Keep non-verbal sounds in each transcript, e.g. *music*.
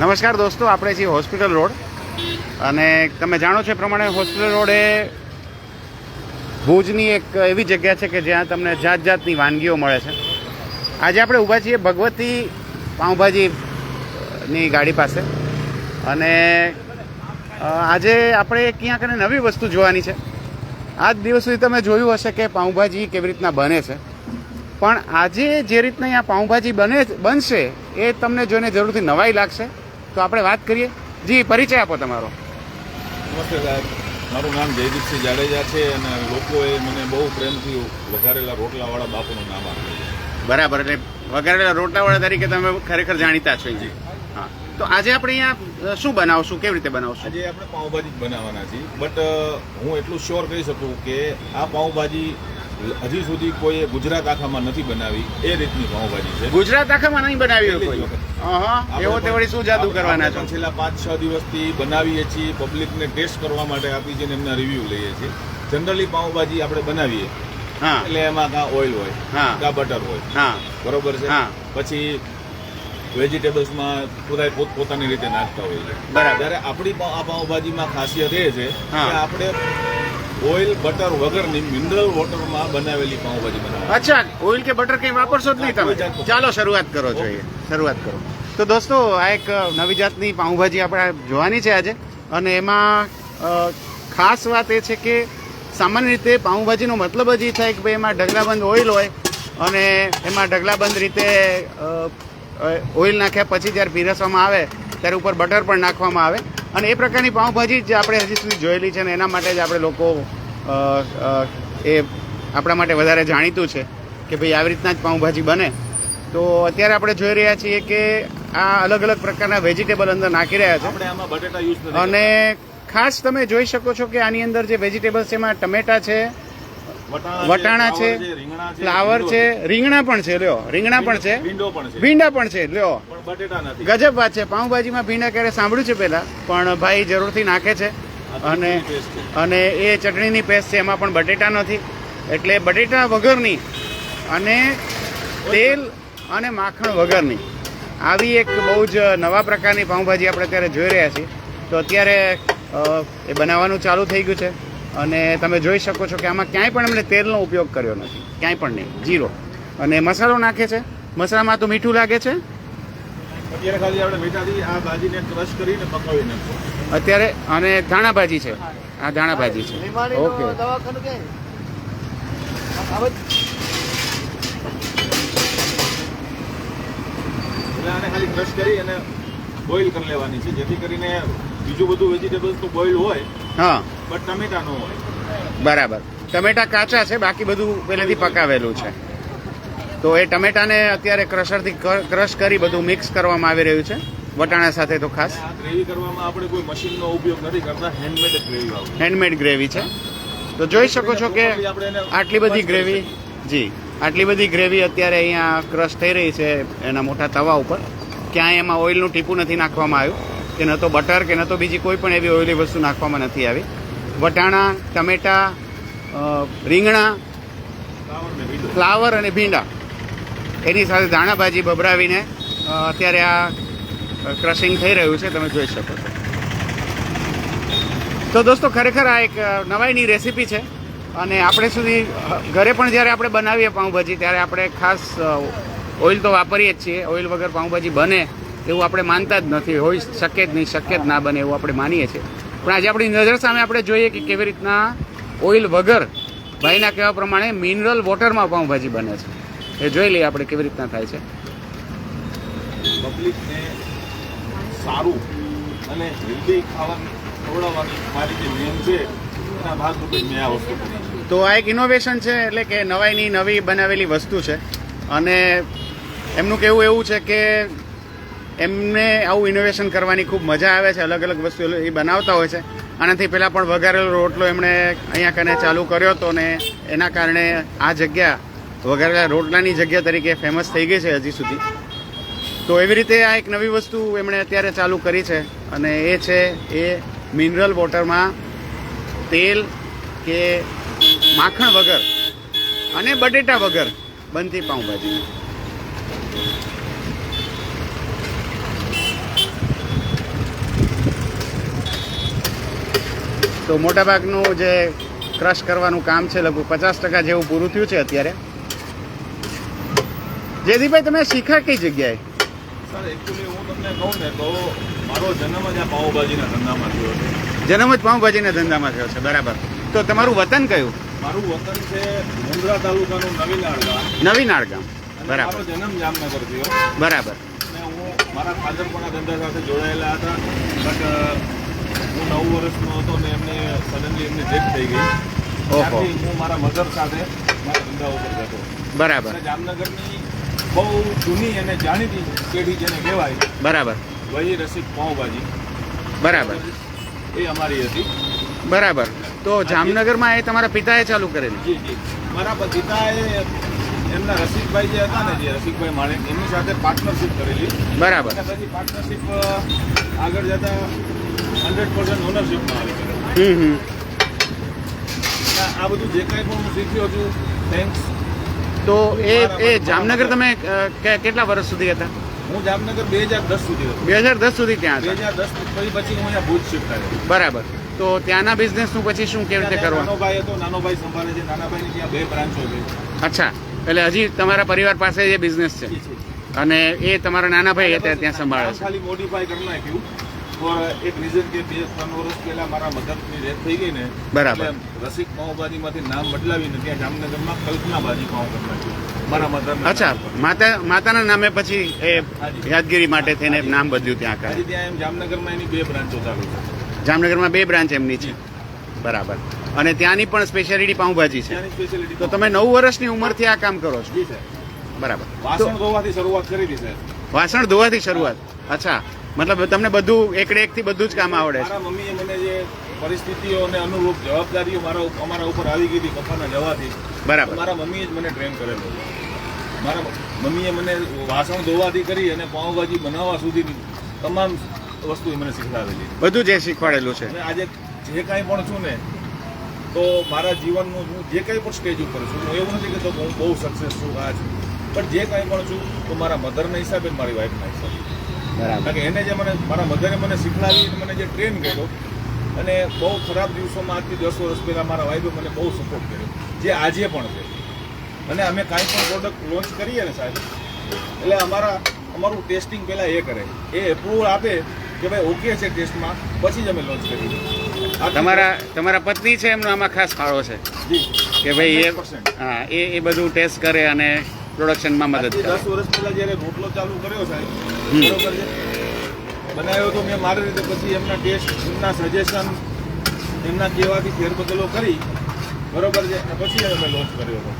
નમસ્કાર દોસ્તો, આપણે છીએ હોસ્પિટલ રોડ. અને તમે જાણો છો પ્રમાણે હોસ્પિટલ રોડ એ ભુજની એક એવી જગ્યા છે કે જ્યાં તમને જાત જાતની વાનગીઓ મળે છે. આજે આપણે ઊભા છીએ ભગવતી પાઉંભાજીની ગાડી પાસે. અને આજે આપણે ક્યાંક ને નવી વસ્તુ જોવાની છે. આજ દિવસ સુધી તમે જોયું હશે કે પાઉંભાજી કેવી રીતના બને છે. પણ આજે જે રીતના અહીંયા પાઉંભાજી બને, બનશે, એ તમને જોઈને જરૂરથી નવાઈ લાગશે. તો આપણે વાત કરીએ. જી પરિચય આપો તમારો. નમસ્તે સાહેબ. મારું નામ જયદીપસિંહ જાડેજા છે અને લોકોએ મને બહુ પ્રેમથી વઘારેલા રોટલાવાળા બાપુનું નામ આપ્યું છે. બરાબર એટલે વઘારેલા રોટલાવાળા તરીકે તમે ખરેખર જાણીતા છો જી. હા. તો આજે આપણે અહીંયા શું બનાવશું? કેવી રીતે બનાવશું? આજે આપણે પાઉંભાજી જ બનાવવાના છીએ. બટ હું એટલું શ્યોર કહી શકું કે આ પાઉંભાજી હજી સુધી કોઈએ ગુજરાત આખામાં નથી બનાવી એ રીતની પાઉંભાજી છે. ગુજરાત આખામાં નહીં બનાવી કોઈ. એવો તે વળી શું જાદુ કરવાના છે? છેલ્લા પાંચ છ દિવસથી બનાવીએ છીએ પબ્લિકને ટેસ્ટ કરવા માટે આપી છે એમના રિવ્યુ લઈએ છીએ. જનરલી પાઉંભાજી આપણે બનાવીએ. હા. એટલે એમાં કાં ઓઇલ હોય હા. કાં બટર હોય. હા. બરોબર છે? હા. પછી વેજીટેબલ્સમાં બધા પોત પોતાની રીતે નાખતા હોય છે બરાબર. આપણી આ પાઉંભાજીમાં ખાસિયત એ છે. કે આપણે ઓઇલ બટર વગરની મિનરલ વોટરમાં બનાવેલી પાઉંભાજી બનાવે. અચ્છા ઓઇલ કે બટર કંઈ વાપરશો જ નહીં તમે? ચાલો શરૂઆત કરો જોઈએ. શરૂઆત કરો. તો દોસ્તો આ એક નવી જાતની પાઉંભાજી આપણે જોવાની છે આજે. અને એમાં ખાસ વાત એ છે કે સામાન્ય રીતે પાઉંભાજીનો મતલબ જ એ થાય કે ભાઈ એમાં ઢગલાબંધ ઓઇલ હોય અને એમાં ઢગલાબંધ રીતે ઓઇલ નાખ્યા પછી જ્યારે પીરસવામાં આવે ત્યારે ઉપર બટર પણ નાખવામાં આવે. અને એ પ્રકારની પાઉંભાજી જ આપણે હજી સુધી જોયેલી છે અને એના માટે જ આપણે લોકો એ આપણા માટે વધારે જાણીતું છે કે ભાઈ આવી રીતના જ પાઉંભાજી બને તો અત્યારે આપણે જોઈ રહ્યા છીએ કે આ અલગ અલગ પ્રકારના વેજીટેબલ અંદર નાખી રહ્યા છે આપણે આમાં બટેટા યુઝ નથી અને ખાસ તમે જોઈ શકો છો કે આની અંદર જે વેજીટેબલ્સ છે એમાં ટમેટા છે. વટાણા છે ફ્લાવર છે રીંગણા પણ છે લ્યો. રીંગણા પણ છે. ભીંડો પણ છે. લ્યો. ગજબ વાત છે. પાઉંભાજીમાં ભીંડા ક્યારે સાંભળ્યું છે પહેલા? પણ ભાઈ જરૂરથી નાખે છે. અને. અને એ ચટણીની પેસ્ટ છે એમાં પણ બટેટા નથી. એટલે બટેટા વગરની અને તેલ અને માખણ વગરની આવી એક બહુ જ નવા પ્રકારની પાઉંભાજી આપણે અત્યારે જોઈ રહ્યા છીએ. તો અત્યારે એ બનાવવાનું ચાલુ થઈ ગયું છે. અને તમે જોઈ શકો છો કે આમાં ક્યાંય પણ એમણે તેલનો ઉપયોગ કર્યો નથી. ક્યાંય પણ નહીં. જીરો અને મસાલો નાખે છે. મસાલામાં તો મીઠું લાગે છે. અત્યારે ખાલી આપણે આ ભાજીને ક્રશ કરીને પકાવી અત્યારે અને ધાણા ભાજી છે. આ ધાણા ભાજી છે. ઓકે આને ખાલી ક્રશ કરી અને બોઇલ કરી લેવાની છે. જેથી કરીને બીજું બધું વેજીટેબલ્સ તો બોઇલ હોય હા. બટ ટમેટા ન હોય. બરાબર. ટમેટા કાચા છે બાકી બધું પહેલેથી પકાવેલું છે. તો એ ટમેટાને અત્યારે ક્રશરથી ક્રશ કરી બધું મિક્સ કરવામાં આવી રહ્યું છે. વટાણા સાથે તો ખાસ. ગ્રેવી કરવામાં આપણે કોઈ મશીનનો ઉપયોગ નથી કરતા હેન્ડમેડ ગ્રેવી હેન્ડમેડ ગ્રેવી છે. તો જોઈ શકો છો કે આટલી બધી ગ્રેવી જી આટલી બધી ગ્રેવી અત્યારે અહીંયા ક્રશ થઈ રહી છે એના મોટા તવા ઉપર. ક્યાંય એમાં ઓઇલનું ટીપું નથી નાખવામાં આવ્યું. કે ન તો બટર કે ન તો બીજી કોઈ પણ એવી ઓઇલી વસ્તુ નાખવામાં નથી આવી. વટાણા, ટમેટા રીંગણા, ફ્લાવર અને ભીંડા. એની સાથે દાણાભાજી બબરાવીને અત્યારે આ ક્રશિંગ થઈ રહ્યું છે, તમે જોઈ શકો છો. તો દોસ્તો, ખરેખર આ એક નવાઈની રેસીપી છે. અને આપણે સુધી ઘરે પણ જ્યારે આપણે બનાવીએ પાઉંભાજી, ત્યારે આપણે ખાસ ઓઇલ તો વાપરીએ જ છીએ. ઓઇલ વગર પાઉંભાજી બને એવું આપણે માનતા જ નથી હોઈ શકે જ નહીં શક્ય જ ના બને એવું આપણે માનીએ છીએ. પણ આજે આપણી નજર સામે આપણે જોઈએ કે કેવી રીતના ઓઇલ વગર ભાઈના કહેવા પ્રમાણે મિનરલ વોટરમાં પાઉંભાજી બને છે. એ જોઈ લઈએ આપણે કેવી રીતના થાય છે. પબ્લિકને સારું અને હેલ્ધી ખાવાનું ખવડાવવાની મારી જે નિયમ છે એના ભાગરૂપે મેં આ વસ્તુ છે. તો આ એક ઇનોવેશન છે એટલે કે નવાઈની નવી બનાવેલી વસ્તુ છે. અને એમનું કહેવું એવું છે કે એમને આવું ઇનોવેશન કરવાની ખૂબ મજા આવે છે અલગ અલગ વસ્તુ એ બનાવતા હોય છે. આનાથી પહેલાં પણ વઘારેલો રોટલો એમણે અહીંયા કને ચાલુ કર્યો હતો ને એના કારણે આ જગ્યા વઘારેલા રોટલાની જગ્યા તરીકે ફેમસ થઈ ગઈ છે હજી સુધી. તો એવી રીતે આ એક નવી વસ્તુ એમણે અત્યારે ચાલુ કરી છે અને એ છે એ મિનરલ વોટરમાં તેલ કે માખણ વગર અને બટેટા વગર બનતી પાઉંભાજી. તો મોટાભાગનું જે ક્રશ કરવાનું કામ છે લગભગ પચાસ ટકા જેવું પૂરું થયું છે અત્યારે. જયદીપભાઈ તમે શીખા કઈ જગ્યાએ? સર એકચ્યુઅલી હું તમને કહું ને તો મારો જન્મ જ આ પાઉંભાજીના ધંધામાં થયો છે. જન્મ જ પાઉંભાજીના ધંધામાં થયો છે બરાબર. તો તમારું વતન કયું? મારું વતન છે મુંદ્રા તાલુકાનું નવીનાળ ગામ. નવી નાળગામ બરાબર. મારો જન્મ જામનગર થયો. બરાબર. અને હું મારા ફાધર પણ ધંધા સાથે જોડાયેલા હતા બટ હું નવ વર્ષનો હતો ને એમને સડનલી એમની ડેથ થઈ ગઈ. ત્યારથી હું મારા મધર સાથે મારા ધંધા ઉપર જતો. બરાબર. જામનગરની બહુ જૂની અને જાણીતી પેઢી જેને કહેવાય બરાબર. વહી રસિક પાઉંભાજી. બરાબર. એ અમારી હતી. બરાબર. તો જામનગરમાં એ તમારા પિતાએ ચાલુ કરેલી? જી જી. મારા પિતાએ એમના રસિકભાઈ જે હતા ને જે રસિકભાઈ માણેક એમની સાથે પાર્ટનરશિપ કરેલી. બરાબર. પછી પાર્ટનરશિપ આગળ જતા હંડ્રેડ પર્સન્ટ ઓનરશીપમાં આવી હમ આ બધું જે કાંઈ પણ હું શીખ્યો છું થેન્ક્સ તો એ એ જામનગર તમે કેટલા વર્ષ સુધી હતા? હું જામનગર બે હજાર દસ સુધી હતો. બે હજાર દસ સુધી ત્યાં બે હજાર દસ પછી પછી હું અહીંયા ભુજ શિફ્ટ આવ્યો બરાબર. તો ત્યાંના બિઝનેસનું પછી શું કેવી રીતે કરવા કરવાનું? નાનો ભાઈ હતો નાનો ભાઈ સંભાળે છે નાના ભાઈની ત્યાં બે બ્રાન્ચો છે. અચ્છા. એટલે હજી તમારા પરિવાર પાસે એ બિઝનેસ છે? અને એ તમારા નાના ભાઈ હતા ત્યાં સંભાળે છે? ખાલી મોડિફાઈ કરી નાખ્યું. એક રીઝન કે બે ત્રણ વર્ષ પહેલા મારા મધરની ડેથ થઈ ગઈ ને બરાબર. રસિક પાઉંભાજીમાંથી નામ બદલાવીને ત્યાં જામનગરમાં કલ્પનાભાજી પાઉં મારા મધર અચ્છા માતા માતાના નામે પછી એ યાદગીરી માટે થઈને નામ બદલ્યું ત્યાં આગળ. ત્યાં એમ જામનગરમાં એની બે બ્રાન્ચો ચાલુ છે. જામનગરમાં બે બ્રાન્ચ એમની છે. બરાબર. અને ત્યાંની પણ સ્પેશિયાલિટી પાઉંભાજી છે. તો તમે નવ વર્ષની ઉંમરથી આ કામ કરો છો? બરાબર. વાસણ ધોવાથી શરૂઆત કરી દીધી વાસણ ધોવાથી શરૂઆત? અચ્છા. મતલબ તમને બધું એકડે એકથી બધું જ કામ આવડે મારા મમ્મીએ મને જે પરિસ્થિતિઓ અને અનુરૂપ જવાબદારીઓ મારા અમારા ઉપર આવી ગઈ હતી પપ્પાના જવાથી. બરાબર. મારા મમ્મીએ જ મને ટ્રેન કરેલો. મારા મમ્મીએ મને વાસણ ધોવાથી કરી અને પાઉંભાજી બનાવવા સુધીની તમામ વસ્તુ એ મને શીખવાડેલી બધું જે શીખવાડેલું છે. આજે જે કાંઈ પણ છું ને તો મારા જીવનનું હું જે કાંઈ પણ સ્ટેજ ઉપર છું હું એવું નથી કે હું બહુ સક્સેસ છું આ છું પણ જે કાંઈ પણ છું તો મારા મધરના હિસાબે મારી વાઈફના હિસાબે. કારણ કે એને જે મને મારા મધરે મને શીખડાવી મને જે ટ્રેન કર્યો અને બહુ ખરાબ દિવસોમાં આજથી દસ વર્ષ પહેલાં મારા વાઈફે મને બહુ સપોર્ટ કર્યો જે આજે પણ છે. અને અમે કાંઈ પણ પ્રોડક્ટ લોન્ચ કરીએ ને સાહેબ એટલે અમારા અમારું ટેસ્ટિંગ પહેલાં એ કરે. એ એપ્રુવલ આપે કે ભાઈ ઓકે છે ટેસ્ટમાં પછી જ અમે લોન્ચ કરીએ. તમારા તમારા પત્ની છે એમનો આમાં ખાસ ફાળો છે? કે ભાઈ એ 100%. હા એ એ બધું ટેસ્ટ કરે અને પ્રોડક્શનમાં મદદ કરે. દસ વર્ષ પહેલા જ્યારે રોટલો ચાલુ કર્યો સાહેબ. બરોબર છે? બનાવ્યો તો મેં મારી રીતે પછી એમના ટેસ્ટ એમના સજેશન એમના કહેવાથી ફેરબદલો કરી બરોબર છે? અને પછી અમે લોન્ચ કર્યો હતો.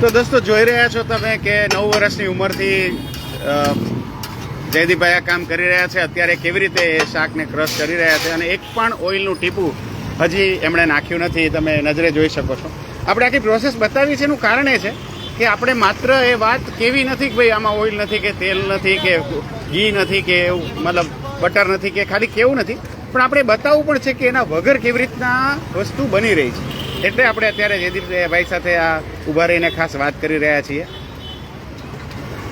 તો દોસ્તો જોઈ રહ્યા છો તમે કે નવ વર્ષની ઉંમરથી અ, જયદીપભાઈ આ કામ કરી રહ્યા છે. અત્યારે કેવી રીતે એ શાકને ક્રશ કરી રહ્યા છે? અને એક પણ ઓઇલનું ટીપું હજી એમણે નાખ્યું નથી. તમે નજરે જોઈ શકો છો. આપણે આખી પ્રોસેસ બતાવી છે. એનું કારણ એ છે કે આપણે માત્ર એ વાત કેવી નથી કે ભાઈ આમાં ઓઇલ નથી કે તેલ નથી કે ઘી નથી કે એવું, મતલબ બટર નથી કે ખાલી કેવું નથી, પણ આપણે બતાવવું પણ છે કે એના વગર કેવી રીતના વસ્તુ બની રહી છે. એટલે આપણે અત્યારે જયદીપ ભાઈ સાથે આ ઊભા રહીને ખાસ વાત કરી રહ્યા છીએ.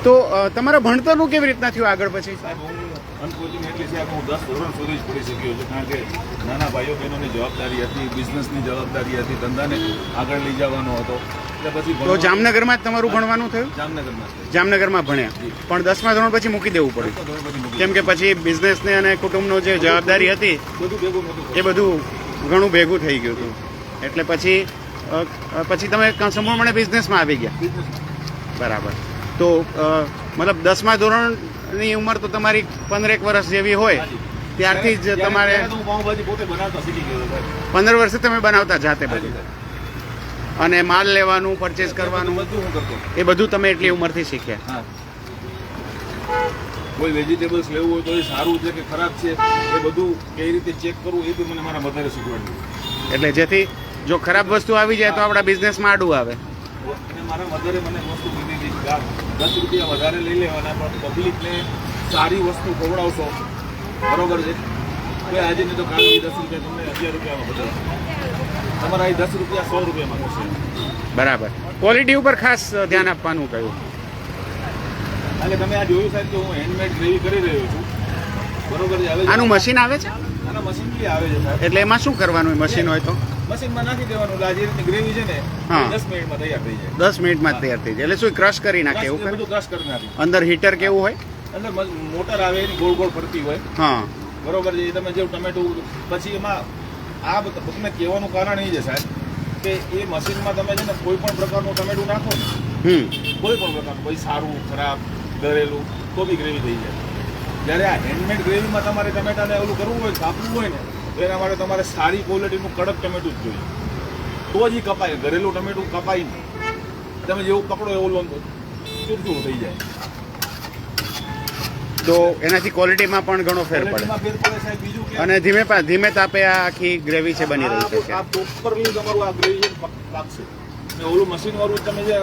તો તમારા ભણતરનું કેવી રીતના થયું આગળ પછી? નાના ભાઈઓ બહેનોની જવાબદારી હતી બિઝનેસની જવાબદારી હતી, ધંધાને આગળ લઈ જવાનો હતો. તો જામનગરમાં જ તમારું ભણવાનું થયું? જામનગરમાં જામનગરમાં ભણ્યા. પણ દસમા ધોરણ પછી મૂકી દેવું પડ્યું. કેમ કે પછી બિઝનેસને અને કુટુંબનો જે જવાબદારી હતી એ બધું ઘણું ભેગું થઈ ગયું હતું. એટલે પછી પછી તમે સંપૂર્ણપણે બિઝનેસમાં આવી ગયા. બરાબર. તો મતલબ દસમા ધોરણની ઉંમર તો તમારી પંદરેક વર્ષ જેવી હોય. ત્યારથી જ તમારે. પંદર વર્ષે તમે બનાવતા જાતે બધું. અને માલ લેવાનું પરચેસ કરવાનું. બધું કરતો. એ બધું તમે એટલી ઉંમરથી શીખ્યા. હા. કોઈ વેજીટેબલ્સ લેવું હોય તો એ સારું છે કે ખરાબ છે? એ બધું કઈ રીતે ચેક કરવું એ બી મને મારા વધારે શીખવાડ્યું. એટલે જેથી જો ખરાબ વસ્તુ આવી જાય તો આપણા બિઝનેસમાં આડું આવે. મારા વધારે મને વસ્તુ કીધી હતી દસ રૂપિયા વધારે લઈ લેવાના પણ પબ્લિકને સારી વસ્તુ ખવડાવશો. બરોબર છે? આજે નહીં તો કાલે દસ રૂપિયા તમને અગિયાર રૂપિયામાં બદલશે તમારા દસ રૂપિયા સો રૂપિયામાં થશે બરાબર. ક્વોલિટી ઉપર ખાસ ધ્યાન આપવાનું કહ્યું. અને તમે આ જોયું સાહેબ કે હું હેન્ડમેડ ગ્રેવી કરી રહ્યો છું. બરોબર છે હવે આનું મશીન આવે છે? આના મશીન બી આવે છે સાહેબ. એટલે એમાં શું કરવાનું મશીન હોય તો? મશીનમાં નાખી દેવાનું રીતની ગ્રેવી છે ને દસ મિનિટમાં તૈયાર થઈ જાય. દસ મિનિટમાં તૈયાર થઈ જાય. એટલે શું ક્રશ કરી નાખે એવું બધું ક્રશ કરી નાખી. અંદર હીટર કેવું હોય? અંદર મોટર આવે એની ગોળ ગોળ ફરતી હોય. હા. બરોબર છે તમે જેવું ટમેટું પછી એમાં આ તમને કહેવાનું કારણ એ છે સાહેબ કે એ મશીનમાં તમે છે ને કોઈ પણ પ્રકારનું ટમેટું નાખો ને કોઈ પણ પ્રકારનું કોઈ સારું ખરાબ દરેલું તો બી ગ્રેવી થઈ જાય. જ્યારે આ હેન્ડમેડ ગ્રેવીમાં તમારે ટમેટાને ઓલું કરવું હોય કાપવું હોય ને તો એના માટે તમારે સારી ક્વોલિટીનું કડક ટમેટું જ જોઈએ. તો જ એ કપાય. ઘરેલું ટમેટું કપાય નહીં. તમે જેવું પકડો એવું લોન ચૂરચૂર થઈ જાય. તો એનાથી ક્વોલિટીમાં પણ ઘણો ફેર પડે. અને ધીમે ધીમે તાપે આ આખી ગ્રેવી છે બની રહી છે ઓલું મશીન વાળું તમે જે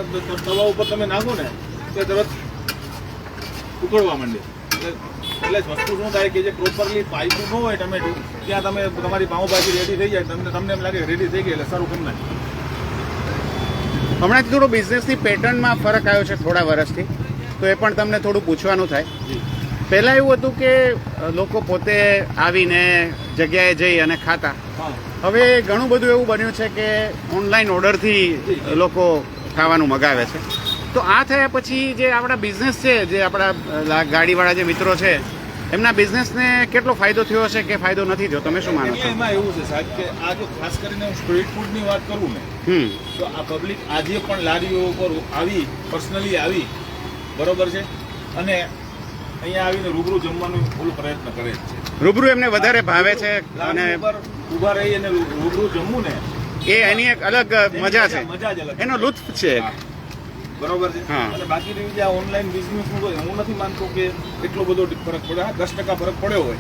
તવા ઉપર તમે નાખો ને તે તરત ઉકળવા માંડે. એટલે વસ્તુ શું થાય કે જે પ્રોપરલી પાઇપું ન હોય ટમેટું ત્યાં તમે તમારી પાઉંભાજી રેડી થઈ જાય તમને તમને એમ લાગે રેડી થઈ ગઈ એટલે સારું કરી નાખી હમણાં થોડો બિઝનેસની પેટર્નમાં ફરક આવ્યો છે થોડા વર્ષથી તો એ પણ તમને થોડું પૂછવાનું થાય. પહેલાં એવું હતું કે લોકો પોતે આવીને જગ્યાએ જઈ અને ખાતા. હવે ઘણું બધું એવું બન્યું છે કે ઓનલાઈન ઓર્ડરથી લોકો ખાવાનું મગાવે છે. તો આ થયા પછી જે આપણા બિઝનેસ છે જે આપણા ગાડીવાળા જે મિત્રો છે એમના બિઝનેસને કેટલો ફાયદો થયો હશે કે ફાયદો નથી થયો? તમે શું માનો છો? એમાં એવું છે સાહેબ કે આ જો ખાસ કરીને હું સ્ટ્રીટ ફૂડની વાત કરું ને તો આ પબ્લિક આજે પણ લારીઓ ઉપર આવી પર્સનલી આવી બરોબર છે? અને અહીંયા આવીને રૂબરૂ જમવાનું ફૂલ પ્રયત્ન કરે છે. રૂબરૂ એમને વધારે ભાવે છે અને ઊભા રહી અને રૂબરૂ જમવું ને એ એની એક અલગ મજા છે. મજા જ અલગ એનો લુત્ફ છે બરોબર છે? અને બાકી રહ્યું જે આ ઓનલાઈન બિઝનેસનું હોય હું નથી માનતો કે એટલો બધો ફરક પડે. હા દસ ટકા ફરક પડ્યો હોય.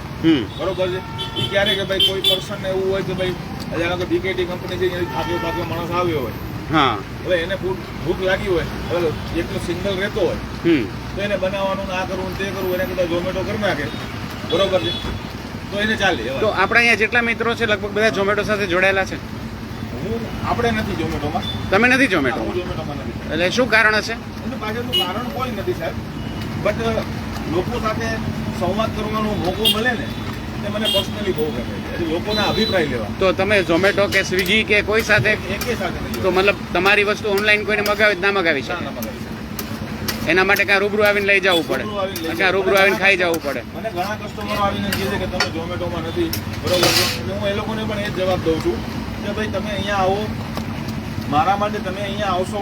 બરોબર છે? એ ક્યારે કે ભાઈ કોઈ પર્સન એવું હોય કે ભાઈ જાણો કે બીકેટી કંપની છે એની થાક્યો થાક્યો માણસ આવ્યો હોય. હા. હવે એને ભૂખ લાગી હોય હવે એકલો સિંગલ રહેતો હોય તો એને બનાવવાનું ના આ કરવું તે કરવું એને કદાચ ઝોમેટો કરી નાખે. બરોબર છે? તો એને ચાલે. તો આપણા અહીંયા જેટલા મિત્રો છે લગભગ બધા ઝોમેટો સાથે જોડાયેલા છે? હું આપણે નથી ઝોમેટોમાં. તમે નથી ઝોમેટોમાં? ઝોમેટોમાં નથી. એટલે શું કારણ હશે? એનું પાછળનું કારણ કોઈ નથી સાહેબ. બટ લોકો સાથે સંવાદ કરવાનો મોકો મળે ને તે મને પર્સનલી બહુ ગમે છે. લોકોના અભિપ્રાય લેવા. તો તમે ઝોમેટો કે સ્વિગી કે કોઈ સાથે એકે સાથે તો મતલબ તમારી વસ્તુ ઓનલાઈન કોઈને મગાવી ના મગાવી ના, શકે. એના માટે કાં રૂબરૂ આવીને લઈ જવું પડે. ક્યાં કાં રૂબરૂ આવીને ખાઈ જવું પડે. મને ઘણા કસ્ટમરો આવીને કહે છે કે તમે ઝોમેટોમાં નથી. બરોબર હું એ લોકોને પણ એ જ જવાબ દઉં છું કે ભાઈ તમે અહીંયા આવો. મારા માટે તમે અહીંયા આવશો.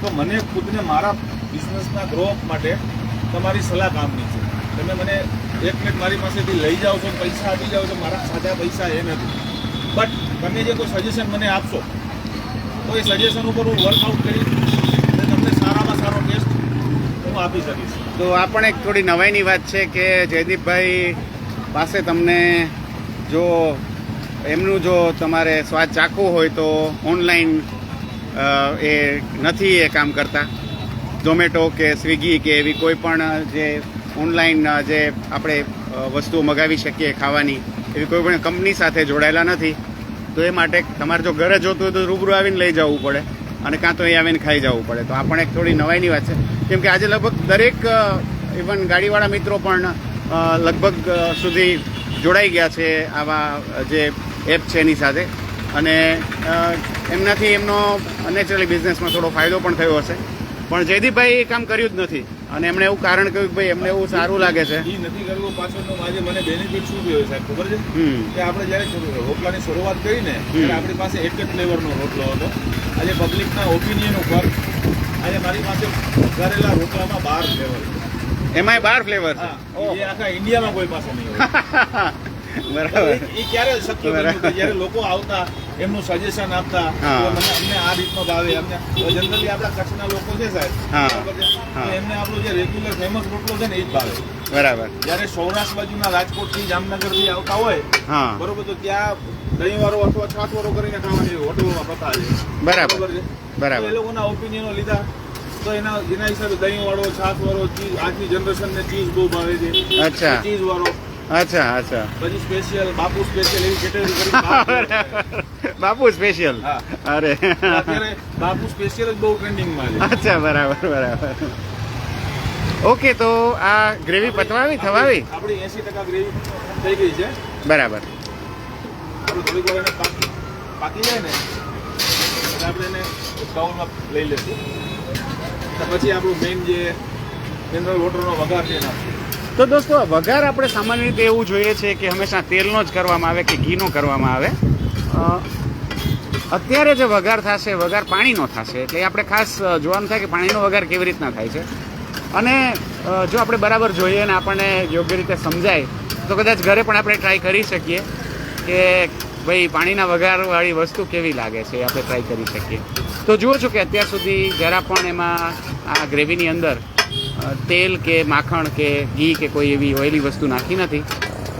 તો મને ખુદને મારા બિઝનેસના ગ્રોથ માટે તમારી સલાહ કામની છે. તમે મને એક મિનિટ મારી પાસેથી લઈ જાઓ છો, પૈસા આપી જાઓ છો, મારા સાદા પૈસા એ નથી. બટ તમે જે કોઈ સજેશન મને આપશો, તો એ સજેશન ઉપર હું વર્કઆઉટ કરીશ તમને સારામાં સારો ટેસ્ટ હું આપી શકીશ. તો આ પણ એક થોડી નવાઈની વાત છે કે જયદીપભાઈ પાસે તમને જો એમનું જો તમારે સ્વાદ ચાખવો હોય તો ઓનલાઈન એ નથી એ કામ કરતા. ઝોમેટો કે સ્વિગી કે એવી કોઈ પણ જે ઓનલાઈન જે આપણે વસ્તુઓ મગાવી શકીએ ખાવાની, એવી કોઈ પણ કંપની સાથે જોડાયેલા નથી, તો એ માટે તમારે જો ઘરે જોતું હોય તો રૂબરૂ આવીને લઈ જવું પડે અને કાં તો અહીં આવીને ખાઈ જવું પડે. તો આ પણ એક થોડી નવાઈની વાત છે. કેમ કે આજે લગભગ દરેક ઇવન ગાડીવાળા મિત્રો પણ લગભગ સુધી જોડાઈ ગયા છે આવા જે એપ છે એની સાથે. અને એમનાથી એમનો નેચરલી બિઝનેસમાં થોડો ફાયદો પણ થયો હશે. પણ જયદીપભાઈ એ કામ કર્યું જ નથી. અને એમણે એવું કારણ કહ્યું કે ભાઈ એમને એવું સારું લાગે છે. એ નથી કરવું પાછળનો આજે મને બેનિફિટ શું થયો સાહેબ ખબર છે? કે આપણે જ્યારે રોટલાની શરૂઆત કરી ને ત્યારે આપણી પાસે એક જ ફ્લેવરનો રોટલો હતો. આજે પબ્લિકના ઓપિનિયન ઉપર આજે મારી પાસે વઘારેલા રોટલામાં બાર ફ્લેવર એમાંય બાર ફ્લેવર છે? હા એ આખા ઇન્ડિયામાં કોઈ પાસે નહીં હોય. *laughs* બરાબર. એ- એ ક્યારે શક્ય બન્યું જ્યારે લોકો આવતા એમનું સજેશન આપતા મને અમને આ રીતનો ભાવે અમને જનરલી આપણા કચ્છના લોકો છે સાહેબ હા. બરાબર છે? હા. તો એમને આપણો જે રેગ્યુલર ફેમસ રોટલો છે ને એ જ ભાવે. બરાબર. જ્યારે સૌરાષ્ટ્ર બાજુના રાજકોટથી જામનગરથી આવતા હોય બરોબર તો ત્યાં દહીં વાળો અથવા છાશ વાળો કરીને ખાવાની હોટલમાં પતા છે. બરાબર. છે? બરાબર. એ લોકોના ઓપિનિયનો લીધા. તો એના એના હિસાબે દહીં વાળો છાશ વાળો ચીઝ આજની જનરેશનને ચીઝ બહુ ભાવે છે. અચ્છા. ચીઝ વાળો અચ્છા અચ્છા. પછી સ્પેશિયલ બાપુ સ્પેશિયલ એવી કેટેગરી બાપુ સ્પેશિયલ અરે. બાપુ સ્પેશિયલ જ બહુ ટ્રેન્ડિંગમાં છે. અચ્છા બરાબર બરાબર. ઓકે તો આ ગ્રેવી પતવાવી થવાવી? આપણી એસી ટકા ગ્રેવી થઈ ગઈ છે. બરાબર. થોડીક વાર પાકી જાય ને આપણે એને બાઉલમાં લઈ લઈશું અને પછી આપણું મેઇન જે મિનરલ વોટરનો વઘાર છે એના. નાખશું તો દોસ્તો, વઘાર આપણે સામાન્ય રીતે એવું જોઈએ છે કે હંમેશા તેલનો જ કરવામાં આવે કે ઘીનો કરવામાં આવે. અત્યારે જે વઘાર થશે, વઘાર પાણીનો થશે, એટલે આપણે ખાસ જોવાનું થાય કે પાણીનો વઘાર કેવી રીતના થાય છે. અને જો આપણે બરાબર જોઈએ અને આપણને યોગ્ય રીતે સમજાય, તો કદાચ ઘરે પણ આપણે ટ્રાય કરી શકીએ કે ભાઈ પાણીના વઘારવાળી વસ્તુ કેવી લાગે છે આપણે ટ્રાય કરી શકીએ. તો જુઓ છો કે અત્યાર સુધી જરા પણ એમાં આ ગ્રેવીની અંદર તેલ કે માખણ કે ઘી કે કોઈ એવી ઓઇલી વસ્તુ નાખી નથી.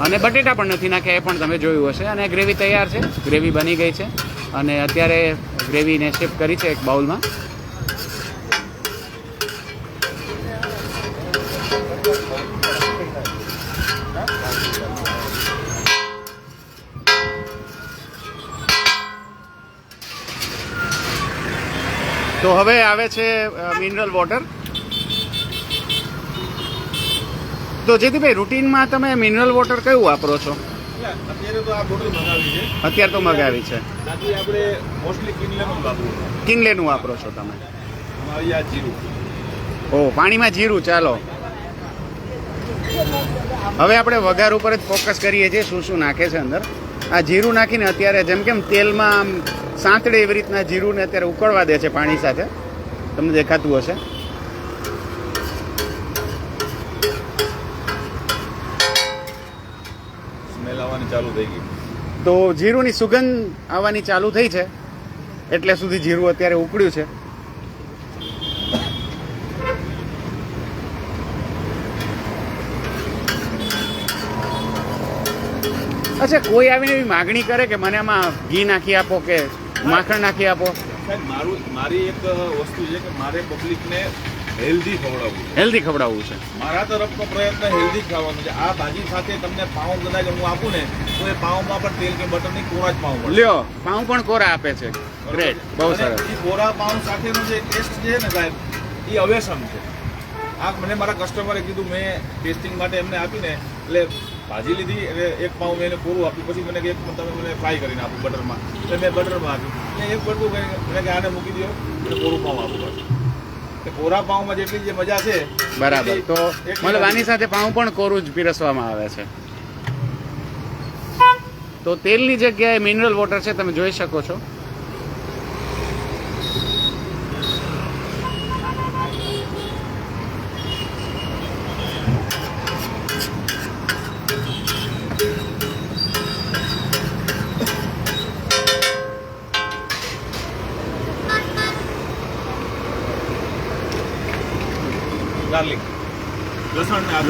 અને બટેટા પણ નથી નાખ્યા, એ પણ તમે જોયું હશે. અને ગ્રેવી તૈયાર છે. ગ્રેવી બની ગઈ છે. અને અત્યારે ગ્રેવીને શિફ્ટ કરી છે એક બાઉલમાં. તો હવે આવે છે મિનરલ વોટર તો જેથી રૂટીનમાં તમે મિનરલ વોટર કયું વાપરો છો? અત્યારે તો આ બોટલ મંગાવી છે. અત્યારે તો મગાવી છે. બાકી આપણે મોસ્ટલી કિનલેનું વાપરો છો. તમે? અમારી આ જીરું. ઓ પાણીમાં જીરું ચાલો. હવે આપણે વઘાર ઉપર જ ફોકસ કરીએ છીએ શું શું નાખે છે અંદર. આ જીરું નાખીને અત્યારે જેમ કેમ તેલમાં આમ સાંતળે એવી રીતના જીરુંને અત્યારે ઉકળવા દે છે પાણી સાથે. તમને દેખાતું હશે. આવવાની ચાલુ થઈ ગઈ. તો જીરુંની સુગંધ આવવાની ચાલુ થઈ છે. એટલે સુધી જીરું અત્યારે ઉકળ્યું છે. અચ્છા કોઈ આવીને એવી માગણી કરે કે મને આમાં ઘી નાખી આપો કે માખણ નાખી આપો? સાહેબ મારું મારી એક વસ્તુ છે કે મારે પબ્લિકને હેલ્ધી ખવડાવવું હેલ્ધી ખવડાવવું છે. મારા તરફનો પ્રયત્ન હેલ્ધી ખાવાનો છે. આ ભાજી સાથે તમને પાઉં કદાચ હું આપું ને તો એ પાઉંમાં પણ તેલ કે બટરની કોરા જ પાઉં લ્યો પાઉં પણ કોરા આપે છે. ગ્રેટ બહુ સરસ. કોરા પાઉં સાથેનો જે ટેસ્ટ છે ને સાહેબ એ અવેસમ છે. આ મને મારા કસ્ટમરે કીધું મેં ટેસ્ટિંગ માટે એમને આપીને એટલે ભાજી લીધી એટલે એક પાઉં મેં એને કોરું આપ્યું. પછી મને કે એક તમે મને ફ્રાય કરીને આપ્યું બટરમાં. એટલે મેં બટરમાં આપ્યું. એટલે એક બટકું કરીને કે આને મૂકી દો એટલે કોરું પાઉં આપું પાછું. એટલે કોરા પાઉમાં જેટલી જે મજા છે બરાબર. તો મતલબ આની સાથે પાઉં પણ કોરું જ પીરસવામાં આવે છે. તો તેલની જગ્યાએ મિનરલ વોટર છે તમે જોઈ શકો છો.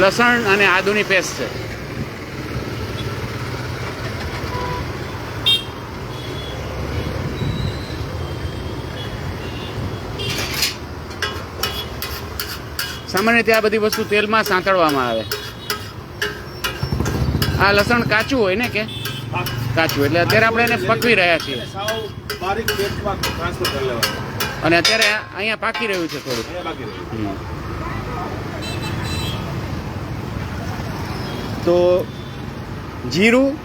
લસણ અને આદુની પેસ્ટ છે. સામાન્ય રીતે આ બધી વસ્તુ તેલમાં સાંતળવામાં આવે. આ લસણ કાચું હોય ને કે. કાચું એટલે અત્યારે આપણે એને પકવી રહ્યા છીએ. અને અત્યારે અહીંયા પાકી રહ્યું છે થોડું અહીંયા બાકી રહ્યું હમ. તો જીરું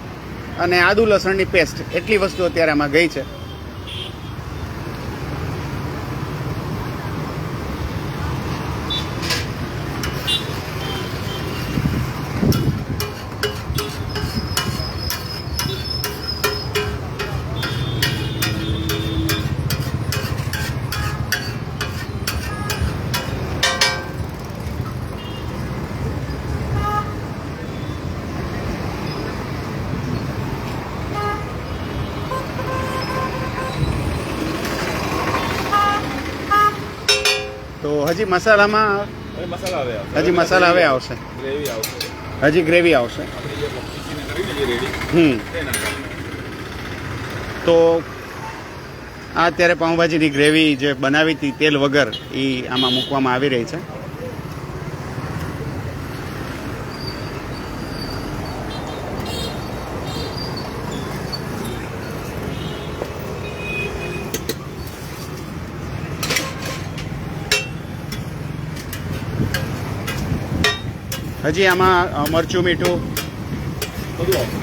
અને આદુ લસણની પેસ્ટ એટલી વસ્તુ અત્યારે આમાં ગઈ છે. હજી મસાલામાં હજી મસાલા હવે આવશે. હજી ગ્રેવી આવશે. હમ. તો આ અત્યારે પાઉંભાજીની ગ્રેવી જે બનાવી હતી તેલ વગર એ આમાં મૂકવામાં આવી રહી છે. હજી આમાં મરચું, મીઠું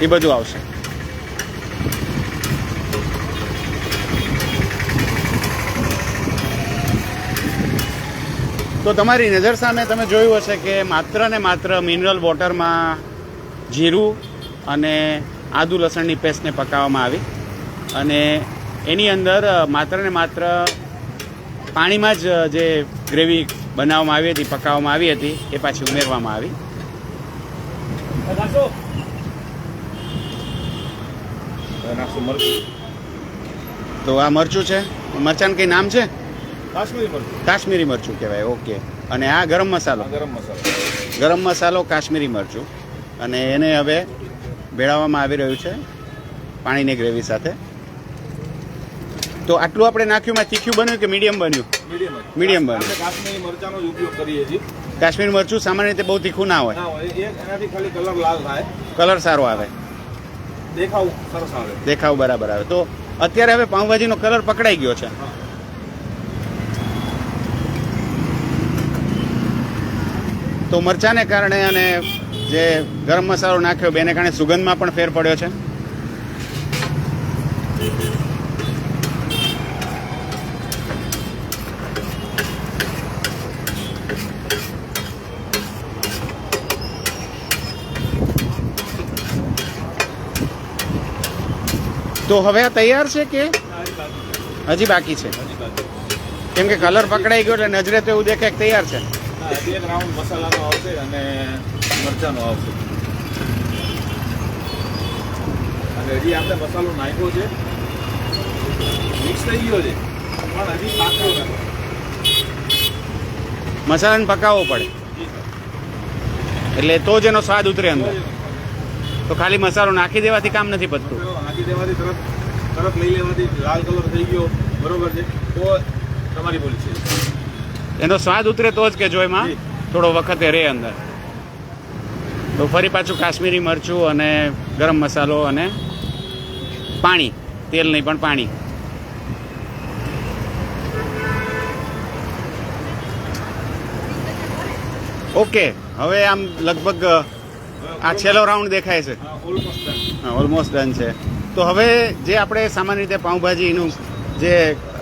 એ બધું આવશે. તો તમારી નજર સામે તમે જોયું હશે કે માત્ર ને માત્ર મિનરલ વોટરમાં જીરું અને આદુ લસણની પેસ્ટને પકાવવામાં આવી. અને એની અંદર માત્ર ને માત્ર પાણીમાં જ જે ગ્રેવી બનાવવામાં આવી હતી, પકાવવામાં આવી હતી, એ પાછી ઉમેરવામાં આવી હવે નાખશો? હવે નાખશું મરચું. તો આ મરચું છે? મરચાનું કંઈ નામ છે? કાશ્મીરી મરચું. કાશ્મીરી મરચું કહેવાય ઓકે. અને આ ગરમ મસાલો? ગરમ મસાલો. ગરમ મસાલો કાશ્મીરી મરચું. અને એને હવે ભેળવવામાં આવી રહ્યું છે પાણીની ગ્રેવી સાથે. તો આટલું આપણે નાખ્યું માં તીખ્યું બન્યું કે મીડિયમ બન્યું? મીડિયમ બન્યું. કાશ્મીરી મરચાનો ઉપયોગ કરીએ છીએ. કાશ્મીરી મરચું સામાન્ય રીતે બહુ તીખું ના હોય. એનાથી ખાલી કલર લાલ થાય. કલર સારો આવે. દેખાવ સરસ આવે. દેખાવ બરાબર આવે. તો અત્યારે હવે પાઉંભાજીનો કલર પકડાઈ ગયો છે. તો મરચાને કારણે અને જે ગરમ મસાલો નાખ્યો બેને કારણે સુગંધમાં પણ ફેર પડ્યો છે. તો હવે આ તૈયાર છે કે હજી બાકી છે? કેમ કે કલર પકડાઈ ગયો એટલે નજરે તો એવું દેખાય તૈયાર છે. એક રાઉન્ડ મસાલાનો આવશે અને મરચાનો આવશે. અને હજી આપણે મસાલો નાખ્યો છે. મિક્સ થઈ ગયો છે પણ હજી પાક્યો નથી. મસાલાને પકાવવો પડે. એટલે તો જ એનો સ્વાદ ઉતરે અંદર. તો ખાલી મસાલો નાખી દેવાથી કામ નથી પતતું. નાખી દેવાથી તરત તરત લઈ લેવાથી લાલ કલર થઈ ગયો બરોબર છે? તો તમારી ભૂલ છે. એનો સ્વાદ ઉતરે તો જ કે જો એમાં થોડો વખતે રહે અંદર. તો ફરી પાછું કાશ્મીરી મરચું અને ગરમ મસાલો અને પાણી તેલ નહીં પણ પાણી. ઓકે હવે આમ લગભગ આ છેલ્લો રાઉન્ડ દેખાય છે. ઓલમોસ્ટ ડન છે. તો હવે જે આપણે સામાન્ય રીતે પાઉંભાજીનું જે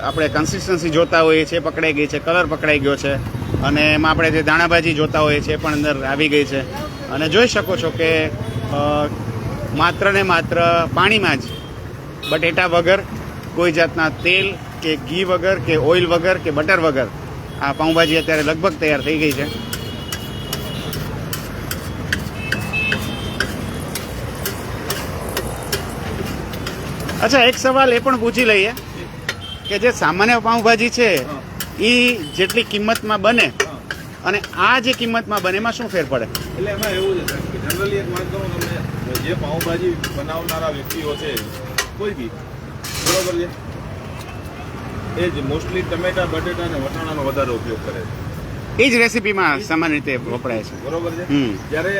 આપણે કન્સિસ્ટન્સી જોતા હોઈએ છીએ, પકડાઈ ગઈ છે કલર પકડાઈ ગયો છે, અને એમાં આપણે જે દાણાભાજી જોતા હોઈએ છીએ પણ અંદર આવી ગઈ છે. અને જોઈ શકો છો કે માત્ર ને માત્ર પાણીમાં જ બટેટા વગર, કોઈ જાતના તેલ કે ઘી વગર કે ઓઇલ વગર કે બટર વગર આ પાઉંભાજી અત્યારે લગભગ તૈયાર થઈ ગઈ છે. અચ્છા એક સવાલ એ પણ પૂછી લઈએ કે જે સામાન્ય પાઉંભાજી છે એ જેટલી કિંમતમાં બને અને આ જે કિંમતમાં બને એમાં શું ફેર પડે? એટલે એમાં એવું છે કે જનરલી એક વાત કહું તમને જે પાઉંભાજી બનાવનારા વ્યક્તિઓ છે કોઈ બી બરોબર છે? એ જ મોસ્ટલી ટમેટા બટેટા અને વટાણાનો વધારે ઉપયોગ કરે છે. એ જ રેસીપીમાં સામાન્ય રીતે વપરાય છે. બરોબર છે? જ્યારે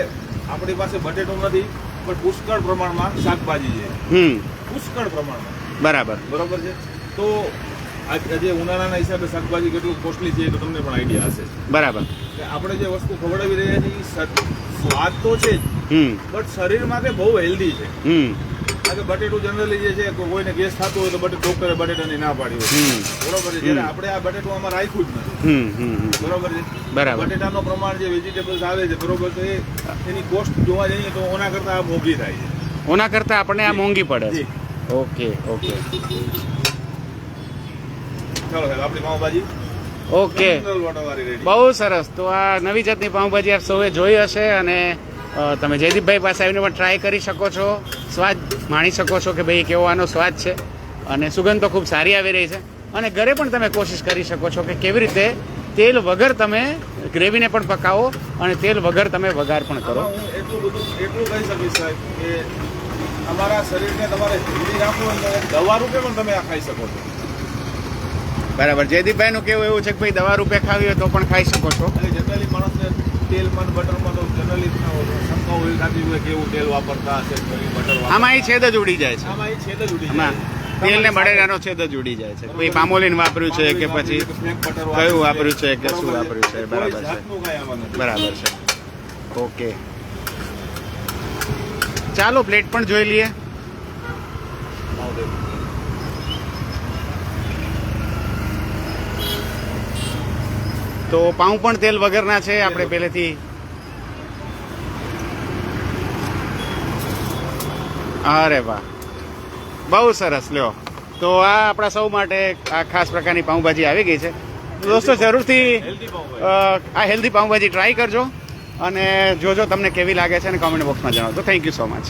આપણી પાસે બટેટો નથી પણ પુષ્કળ પ્રમાણમાં શાકભાજી છે. પુષ્કળ પ્રમાણમાં. બરાબર. બરાબર છે? તો આજ- ઉનાળાના હિસાબે શાકભાજી કેટલું કોસ્ટલી છે તો તમને પણ આઈડિયા હશે. બરાબર. આપણે જે વસ્તુ ખવડાવી રહ્યા છીએ સ્વાદ તો છે જ હમ. બટ શરીર માટે બહુ હેલ્ધી છે. હમ. કારણ કે બટેટું જનરલી જે છે કોઈ- કોઈને ગેસ થતો હોય તો બટેટ ડોક્ટરે બટેટાની ના પાડી હોય. બરોબર છે? જ્યારે આપણે આ બટેટું આમાં રાખ્યું જ નથી. બરોબર છે? બરાબર. બટેટાનો પ્રમાણ જે વેજીટેબલ્સ આવે છે બરોબર તો એની કોસ્ટ જોવા જઈએ તો ઓના કરતાં આ મોંઘી થાય છે. ઓના કરતાં આપણને આ મોંઘી પડે. Okay okay. ચાલો સાહેબ આપણી પાઉંભાજી. ઓકે. બહુ સરસ. તો આ નવી જાતની પાઉંભાજી આપ સૌએ જોઈ હશે અને તમે જયદીપભાઈ પાસે આવીને પણ ટ્રાય કરી શકો છો. સ્વાદ માણી શકો છો કે ભાઈ કેવો આનો સ્વાદ છે. અને સુગંધ તો ખૂબ સારી આવી રહી છે. અને ઘરે પણ તમે કોશિશ કરી શકો છો કે કેવી રીતે તેલ વગર તમે ગ્રેવીને પણ પકાવો અને તેલ વગર તમે વઘાર પણ કરો. એટલું બધું એટલું કહી શકીશ સાહેબ કે અમારા શરીરને તમારે હેલ્ધી રાખવું તો દવા રૂપે પણ તમે આ ખાઈ શકો છો. બરાબર. જયદીપભાઈનું કેવું એવું છે કે ભાઈ દવા રૂપે ખાવી હોય તો પણ ખાઈ શકો છો? એટલે જનરલી માણસને તેલમાં બટરમાં તો જનરલી શંકા હોય ખાતી હોય કેવું તેલ વાપરતા હશે બટર આમાં એ છેદ જ ઉડી જાય છે. આમાં એ છેદ જ ઉડી જાય તેલ ને બટેટાનો છેદ જ ઉડી જાય છે. કોઈ પામોલીન વાપર્યું છે કે પછી કયું વાપર્યું છે કે શું વાપર્યું છે? બરાબર છે. બરાબર છે. ઓકે. ચાલો પ્લેટ પણ જોઈ લઈએ. તો પાઉં પણ તેલ વગરના છે આપણે પહેલેથી. અરે વાહ. બહુ સરસ લ્યો. તો આ આપણા સૌ માટે આ ખાસ પ્રકારની પાઉંભાજી આવી ગઈ છે. દોસ્તો જરૂરથી આ હેલ્ધી પાઉંભાજી ટ્રાય કરજો. અને જોજો તમને કેવી લાગે છે અને કોમેન્ટ બોક્સમાં જણાવજો. Thank you so much